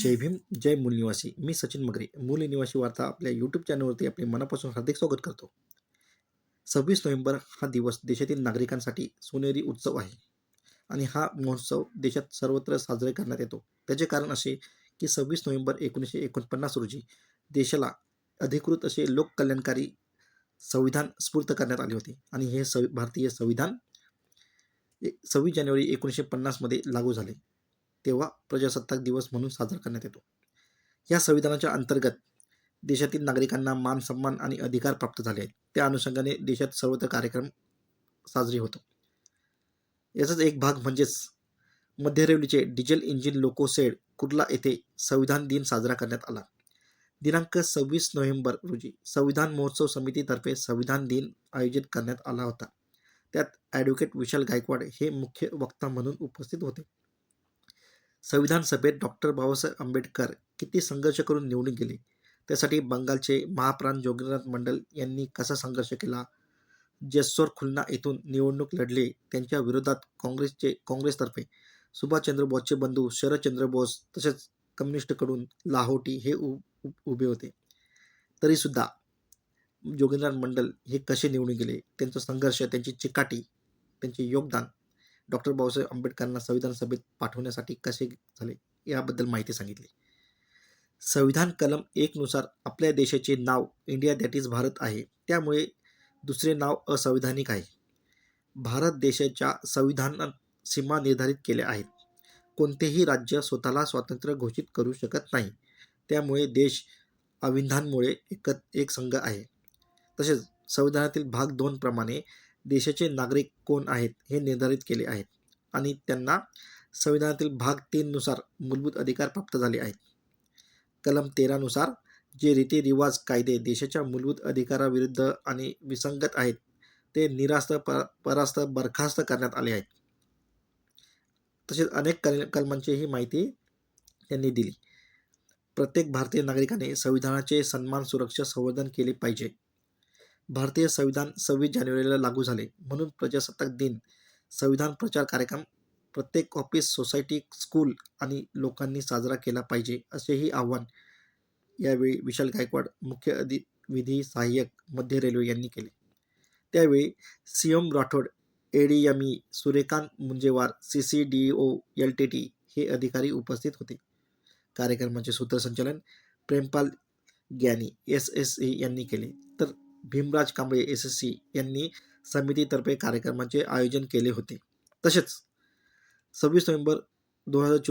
जय भीम जय मूल निवासी मी सचिन मगरे. मूल निवासी वार्ता आपल्या यूट्यूब चॅनलवरती आपले मनापासून हार्दिक स्वागत करतो. सव्वीस नोव्हेंबर हा दिवस देशातील नागरिकांसाठी सोनेरी उत्सव आहे. आणि हा महोत्सव देशात सर्वत्र साजरे करण्यात येतो. त्याचे कारण असे की सव्वीस नोव्हेंबर एकोणीसशे एकोणपन्नास रोजी देशाला अधिकृत असे लोककल्याणकारी संविधान स्फूर्त करण्यात आले होते. आणि हे सवि भारतीय संविधान ए- सव्वीस जानेवारी एकोणीसशे पन्नासमध्ये लागू झाले. तेव्हा प्रजासत्ताक दिवस म्हणून साजरा करण्यात येतो. या संविधानाच्या अंतर्गत देशातील नागरिकांना मान सन्मान आणि अधिकार प्राप्त झाले आहेत. त्या अनुषंगाने देशात सर्वत्र कार्यक्रम साजरे होतो. याचाच एक भाग म्हणजेच मध्य रेल्वेचे डिझेल इंजिन लोकोसेड कुर्ला येथे संविधान दिन साजरा करण्यात आला. दिनांक सव्वीस नोव्हेंबर रोजी संविधान महोत्सव समितीतर्फे संविधान दिन आयोजित करण्यात आला होता. त्यात ॲडव्होकेट विशाल गायकवाड हे मुख्य वक्ता म्हणून उपस्थित होते. संविधान सभेत डॉक्टर बाबासाहेब आंबेडकर किती संघर्ष करून निवडून गेले? त्यासाठी बंगालचे महाप्राण जोगीनाथ मंडल यांनी कसा संघर्ष केला? जेसोर खुलना येथून निवडणूक लढले त्यांच्या विरोधात काँग्रेसचे काँग्रेसतर्फे सुभाषचंद्र बोसचे बंधू शरदचंद्र बोस तसेच कम्युनिस्टकडून लाहोटी हे उ उ- उभे होते. तरीसुद्धा जोगीनाथ मंडल हे कसे निवडून गेले? त्यांचा संघर्ष त्यांची चिकाटी त्यांचे योगदान डॉक्टर बाबासाहेब आंबेडकरांना संविधान सभेत पाठवण्यासाठी कसे झाले याबद्दल माहिती सांगितली. संविधान कलम एकनुसार आपल्या देशाचे नाव इंडिया दॅट इज भारत आहे त्यामुळे दुसरे नाव असंविधानिक आहे. भारत देशाच्या संविधानात सीमा निर्धारित केल्या आहेत. कोणतेही राज्य स्वतःला स्वातंत्र्य घोषित करू शकत नाही त्यामुळे देश अविधानमुळे एकत एक संघ आहे. तसेच संविधानातील भाग दोनप्रमाणे प्रमाणे देशाचे नागरिक कोण आहेत हे निर्धारित केले आहेत. आणि त्यांना संविधानातील भाग तीननुसार मूलभूत अधिकार प्राप्त झाले आहेत. कलम तेरानुसार जे रीतिरिवाज कायदे देशाच्या मूलभूत अधिकाराविरुद्ध आणि विसंगत आहेत ते निरास्त प परास्त बरखास्त करण्यात आले आहेत. तसेच अनेक कल कलमांचीही माहिती त्यांनी दिली. प्रत्येक भारतीय नागरिकाने संविधानाचे सन्मान सुरक्षा संवर्धन केले पाहिजे. भारतीय संविधान सव्वीस जानेवारीला लागू झाले. म्हणून प्रजासत्ताक दिन संविधान प्रचार कार्यक्रम प्रत्येक ऑफिस सोसायटी स्कूल आणि लोकांनी साजरा केला पाहिजे असेही आव्हान यावेळी विशाल गायकवाड मुख्य अधि विधी सहाय्यक मध्य रेल्वे यांनी केले. त्यावेळी C M Rathod ADME Suryakant Munjewar C C D O L T T हे अधिकारी उपस्थित होते. कार्यक्रमाचे सूत्रसंचालन Prempal Gyani S S A यांनी केले. Bhimraj Kamble S S C यांनी समितीतर्फे कार्यक्रमाचे आयोजन केले होते. तसेच सव्वीस नोव्हेंबर दोन हजार चोवीस